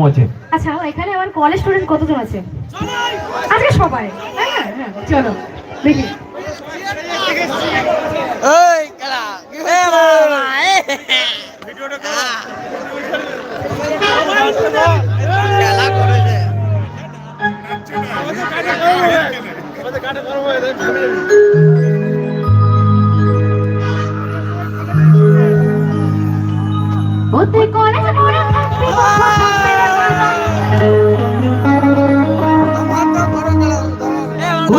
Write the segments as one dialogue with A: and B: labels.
A: মোছে
B: আচ্ছা এখানে আমার কলেজ স্টুডেন্ট কতজন আছে? আজকে সবাই। হ্যাঁ হ্যাঁ চলো দেখি। ওতে কলেজ পড়ে থাকবি।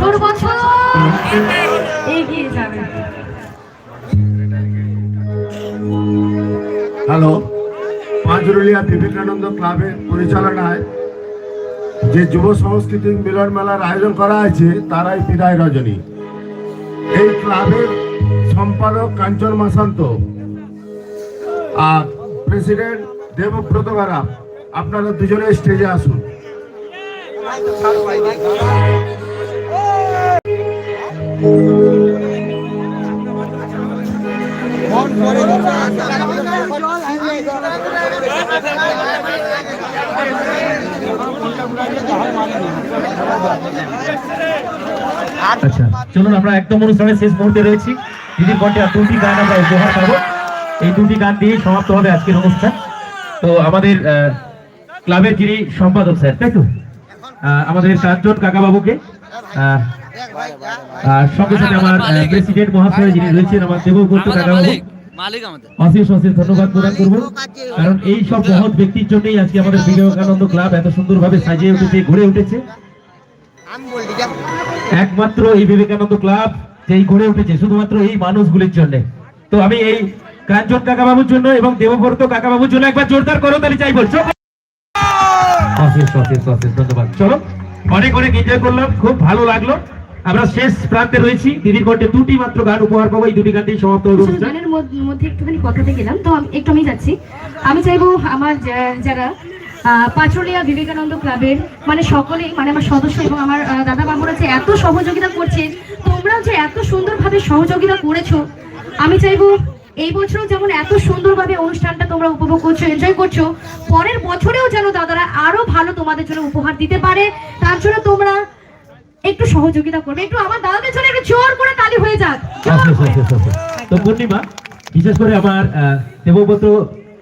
B: বছর বছর এগিয়ে যাবে।
A: হ্যালো, পাঁচরুলিয়া বিবেকানন্দ ক্লাবের পরিচালনায় যে যুব সাংস্কৃতিক মিলন মেলার আয়োজন করা হয়েছে, তারাই বিদায় রজনী। এই ক্লাবের সম্পাদক কাঞ্চন মাসান্ত আর প্রেসিডেন্ট দেবব্রত গারা আপনারা দুজনে স্টেজে আসুন।
C: আচ্ছা চলুন আমরা একদম অনুষ্ঠানের শেষ মুহূর্তে রয়েছি। দিদির আর দুটি গান আমরা উপহার পাবো। এই দুটি গান দিয়ে সমাপ্ত হবে আজকের অনুষ্ঠান। তো আমাদের ক্লাবের যিনি সম্পাদক স্যার, তাই তো? আমাদের কাঞ্চন কাকাবাবুকে সঙ্গে সাথে আমার প্রেসিডেন্ট মহাশয় যিনি রয়েছেন, আমার দেবব্রত কাকাবাবু।
D: মালিক আমাদের।
C: অশেষ অশেষ ধন্যবাদ প্রদান করব। কারণ এই সব মহৎ ব্যক্তির জন্যই আজকে আমাদের বিবেকানন্দ ক্লাব এত সুন্দরভাবে সাজিয়ে উঠেছে গড়ে উঠেছে। একমাত্র এই বিবেকানন্দ ক্লাব যেই গড়ে উঠেছে শুধুমাত্র এই মানুষগুলির জন্য। তো আমি এই কাঞ্চন কাকাবাবুর জন্য এবং দেবব্রত কাকাবাবুর জন্য একবার জোরদার করো তাহলে চাই বলছো অশেষ অশেষ অশেষ ধন্যবাদ। চলো অনেক অনেক এনজয় করলাম খুব ভালো লাগল। আমরা শেষ প্রান্তে রয়েছি। দিদির কণ্ঠে দুটি মাত্র গান উপহার পাবো। এই দুটি গান দিয়ে সমাপ্ত হবে
B: গানের মধ্যে একটুখানি কথাতে গেলাম। তো একটু আমি যাচ্ছি। আমি চাইব আমার যারা আহ, পাঁচরুলিয়া বিবেকানন্দ ক্লাবের মানে সকলেই মানে আমার সদস্য এবং আমার দাদা বাবুরা যে এত সহযোগিতা করছে তোমরাও যে এত সুন্দরভাবে সহযোগিতা করেছ আমি চাইব এই বছরও যেমন এত সুন্দরভাবে অনুষ্ঠানটা তোমরা উপভোগ করছ এনজয় করছ পরের বছরেও যেন দাদারা আরও ভালো তোমাদের জন্য উপহার দিতে পারে। তার জন্য তোমরা একটু সহযোগিতা করবে একটু আমার দাদাদের জন্য একটু জোর করে তালি হয়ে যাক। করে।
C: অশেষ অশেষ তো পূর্ণিমা বিশেষ করে আমার দেবব্রত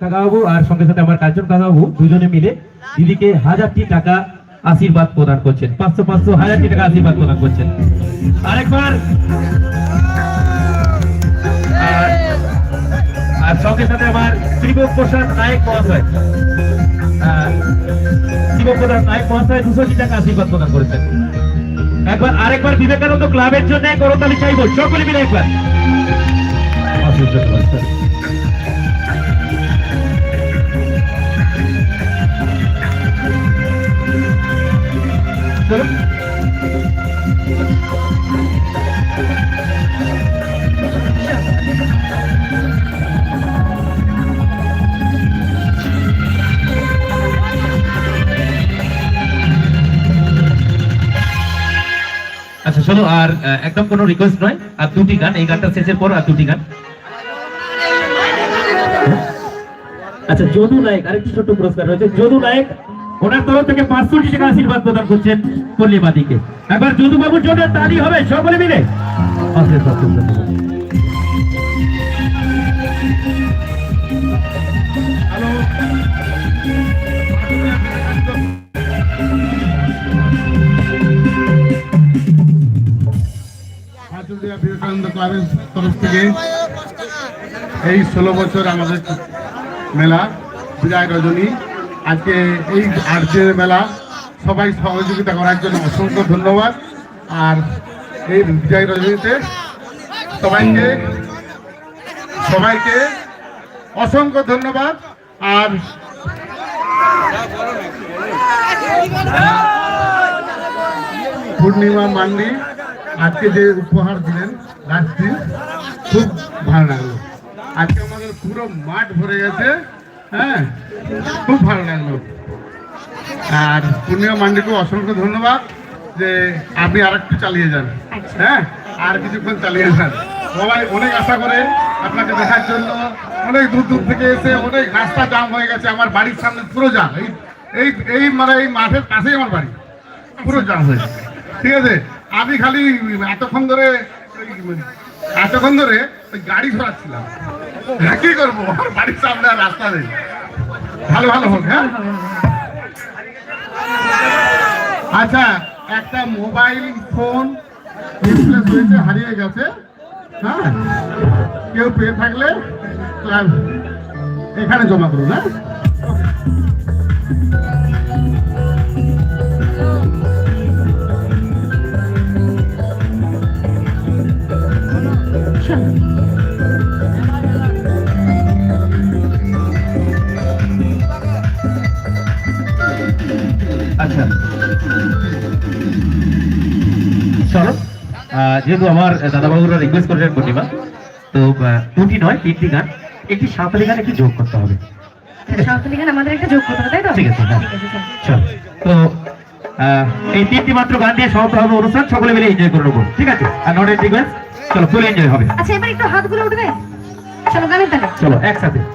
C: কাকাবাবু আর সঙ্গে সাথে আমার কাঞ্চন কাকাবাবু দুজনে মিলে দিদিকে হাজারটি টাকা আশীর্বাদ প্রদান করছেন। পাঁচশো পাঁচশো হাজারটি টাকা আশীর্বাদ প্রদান করছেন। আরেকবার। আর- সঙ্গে সাথে আমার ত্রিভুব প্রসাদ নায়ক মহাশয় ত্রিভুব প্রসাদ নায়ক মহাশয় দুশোটি টাকা আশীর্বাদ প্রদান করেছেন। একবার আরেকবার বিবেকানন্দ ক্লাবের জন্য করতালি চাইব। সকলে মিলে একবার। অশেষ চলো, আর একদম কোনো রিকোয়েস্ট নয়। আর দুটি গান, এই গানটা শেষের পর আর দুটি গান। আচ্ছা যদু নায়ক, আরেকটি ছোট্ট পুরস্কার রয়েছে। যদু নায়ক, ওনার তরফ থেকে পাঁচশো টাকা আশীর্বাদ প্রদান করছেন পল্লীবাদীকে। একবার যদু বাবুর জন্য তালি হবে। সকলে মিলে।
A: এই ষোলো বছর আমাদের মেলা বিজয় রজনী। আজকে এই আর্টের মেলা, সবাই সহযোগিতা করার জন্য অসংখ্য ধন্যবাদ। আর এই বিজয় রজনীতে সবাইকে সবাইকে অসংখ্য ধন্যবাদ। আর পূর্ণিমা মান্ডি আজকে যে উপহার দিলেন রাত্রি খুব ভালো লাগল। আজকে আমাদের পুরো মাঠ ভরে গেছে হ্যাঁ? খুব ভালো লাগল। আর পূর্ণিমা মান্ডিকে অসংখ্য ধন্যবাদ যে আপনি আর একটু চালিয়ে যান হ্যাঁ? আর কিছুক্ষণ চালিয়ে যান। সবাই অনেক আশা করে আপনাকে দেখার জন্য অনেক দূর দূর থেকে এসে অনেক রাস্তা জাম হয়ে গেছে আমার বাড়ির সামনে পুরো জাম। এই এই মানে এই মাঠের পাশেই আমার বাড়ি পুরো জাম হয়ে। ঠিক আছে? আমি খালি এতক্ষণ ধরে এতক্ষণ ধরে ওই গাড়ি ধরাচ্ছিলাম হ্যাঁ, কি করব? আমার বাড়ির সামনে রাস্তা নেই। ভালো ভালো হোক হ্যাঁ? আচ্ছা একটা মোবাইল ফোন ডিসপ্লে হয়েছে হারিয়ে গেছে হ্যাঁ? কেউ পেয়ে থাকলে এখানে জমা করুন হ্যাঁ?
C: যেহেতু আমার দাদাবাবুরা রিকোয়েস্ট করেছেন পূর্ণিমা তো দুটি নয় তিনটি গান। একটি সাঁতারি গান একটি যোগ করতে হবে।
B: সাঁওতালি গান আমাদের একটা যোগ করতে হবে তাই তো?
C: ঠিক আছে, হ্যাঁ।
B: চলো।
C: তো এই তিনটি মাত্র গান দিয়ে সমাপ্ত হবে অনুষ্ঠান। সকলে মিলে এনজয় করে নেব। ঠিক আছে? আর নট রিকোয়েস্ট চলো ফুল এনজয় হবে।
B: আচ্ছা এবার একটু হাতগুলো উঠবে। চলো গানের তালে।
C: চলো একসাথে।